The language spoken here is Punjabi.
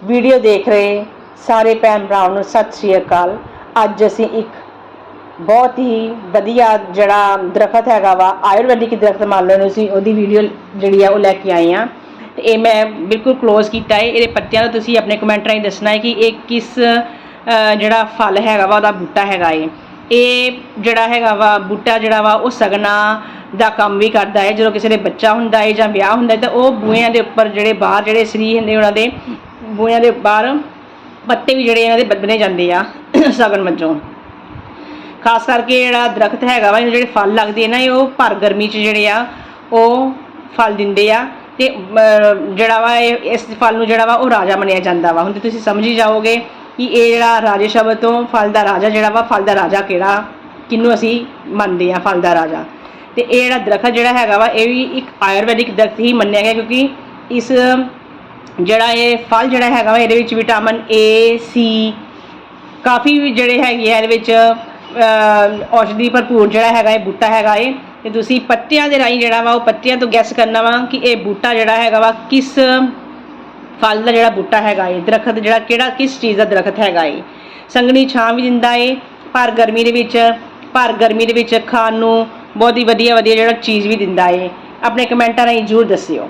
ਵੀਡੀਓ ਦੇਖ ਰਹੇ ਸਾਰੇ ਭੈਣ ਭਰਾਵਾਂ ਨੂੰ ਸਤਿ ਸ਼੍ਰੀ ਅਕਾਲ। ਅੱਜ ਅਸੀਂ ਇੱਕ ਬਹੁਤ ਹੀ ਵਧੀਆ ਜਿਹੜਾ ਦਰਖਤ ਹੈਗਾ ਵਾ, ਆਯੁਰਵੈਦਿਕ ਦਰਖਤ ਮੰਨ ਲਓ ਇਹਨੂੰ ਅਸੀਂ ਉਹਦੀ ਵੀਡੀਓ ਜਿਹੜੀ ਆ ਉਹ ਲੈ ਕੇ ਆਏ ਆ। ਤੇ ਇਹ ਮੈਂ ਬਿਲਕੁਲ ক্লোਜ਼ ਕੀਤਾ ਹੈ ਇਹਦੇ ਪੱਤਿਆਂ ਦਾ ਤੁਸੀਂ ਆਪਣੇ ਕਮੈਂਟ ਰਾਹੀਂ ਦੱਸਣਾ ਹੈ ਕਿ ਇਹ ਕਿਸ ਜਿਹੜਾ ਫਲ ਹੈਗਾ ਵਾ, ਉਹਦਾ ਬੂਟਾ ਹੈਗਾ ਏ। ਇਹ ਜਿਹੜਾ ਹੈਗਾ ਵਾ, ਬੂਟਾ ਜਿਹੜਾ ਵਾ, ਉਹ ਸਗਨਾ ਦਾ ਕੰਮ ਵੀ ਕਰਦਾ ਹੈ ਜਦੋਂ ਕਿਸੇ ਦੇ ਬੱਚਾ ਹੁੰਦਾ ਹੈ ਜਾਂ ਵਿਆਹ ਹੁੰਦਾ ਹੈ ਤਾਂ ਉਹ ਬੂਹਿਆਂ ਦੇ ਉੱਪਰ ਜਿਹੜੇ ਬਾਹਰ ਜਿਹੜੇ ਸਰੀ ਹੁੰਦੇ, ਉਹਨਾਂ ਦੇ ਬੂਹਿਆਂ ਦੇ ਬਾਹਰ ਪੱਤੇ ਵੀ ਜਿਹੜੇ ਇਹਨਾਂ ਦੇ ਬੱਦਨੇ ਜਾਂਦੇ ਆ ਸਗਨ ਵਜੋਂ। ਖਾਸ ਕਰਕੇ ਜਿਹੜਾ ਦਰਖਤ ਹੈਗਾ ਵਾ ਇਹਦੇ ਜਿਹੜੇ ਫਲ ਲੱਗਦੇ ਆ ਨਾ, ਇਹ ਉਹ ਭਰ ਗਰਮੀ 'ਚ ਜਿਹੜੇ ਆ, ਉਹ ਫਲ ਦਿੰਦੇ ਆ ਤੇ ਜਿਹੜਾ ਵਾ ਇਹ, ਇਸ ਫਲ ਨੂੰ ਜਿਹੜਾ ਵਾ ਉਹ ਰਾਜਾ ਮੰਨਿਆ ਜਾਂਦਾ ਵਾ। ਹੁਣ ਤੇ ਤੁਸੀਂ ਸਮਝ ਹੀ ਜਾਓਗੇ ਕਿ ਇਹ ਜਿਹੜਾ ਰਾਜੇ ਸ਼ਬਦ ਤੋਂ ਫਲ ਦਾ ਰਾਜਾ ਜਿਹੜਾ ਵਾ, ਫਲ ਦਾ ਰਾਜਾ ਕਿਹੜਾ, ਕਿਹਨੂੰ ਅਸੀਂ ਮੰਨਦੇ ਆ, ਫਲ ਦਾ ਰਾਜਾ। ਤੇ ਇਹ ਜਿਹੜਾ ਦਰਖਤ ਜਿਹੜਾ ਹੈਗਾ ਵਾ, ਇਹ ਵੀ ਇੱਕ ਆਯੁਰਵੈਦਿਕ ਦਰਖਤ ਹੀ ਮੰਨਿਆ ਗਿਆ ਕਿਉਂਕਿ ਇਸ ਜਿਹੜਾ ਇਹ ਫਲ ਜਿਹੜਾ ਹੈਗਾ ਵਾ, ਇਹਦੇ ਵਿੱਚ ਵਿਟਾਮਿਨ ਏ ਸੀ ਕਾਫੀ ਜਿਹੜੇ ਹੈਗੇ ਆ, ਇਹਦੇ ਵਿੱਚ ਔਸ਼ਧੀ ਭਰਪੂਰ ਜਿਹੜਾ ਹੈਗਾ, ਇਹ ਬੂਟਾ ਹੈਗਾ ਏ। ਤੇ ਤੁਸੀਂ ਪੱਤਿਆਂ ਦੇ ਰਾਹੀਂ ਜਿਹੜਾ ਵਾ, ਉਹ ਪੱਤਿਆਂ ਤੋਂ ਗੈਸ ਕਰਨਾ ਵਾ ਕਿ ਇਹ ਬੂਟਾ ਜਿਹੜਾ ਹੈਗਾ ਵਾ, ਕਿਸ ਫਲ ਦਾ ਜਿਹੜਾ ਬੂਟਾ ਹੈਗਾ ਏ, ਦਰਖਤ ਜਿਹੜਾ, ਕਿਹੜਾ, ਕਿਸ ਚੀਜ਼ ਦਾ ਦਰਖਤ ਹੈਗਾ ਏ। ਸੰਘਣੀ ਛਾਂ ਵੀ ਦਿੰਦਾ ਏ ਪਰ ਗਰਮੀ ਦੇ ਵਿੱਚ ਪਰ ਗਰਮੀ ਦੇ ਵਿੱਚ ਖਾਣ ਨੂੰ ਬਹੁਤ ਹੀ ਵਧੀਆ ਵਧੀਆ ਜਿਹੜਾ ਚੀਜ਼ ਵੀ ਦਿੰਦਾ ਏ। ਆਪਣੇ ਕਮੈਂਟਾਂ ਰਾਹੀਂ ਜ਼ਰੂਰ ਦੱਸਿਓ।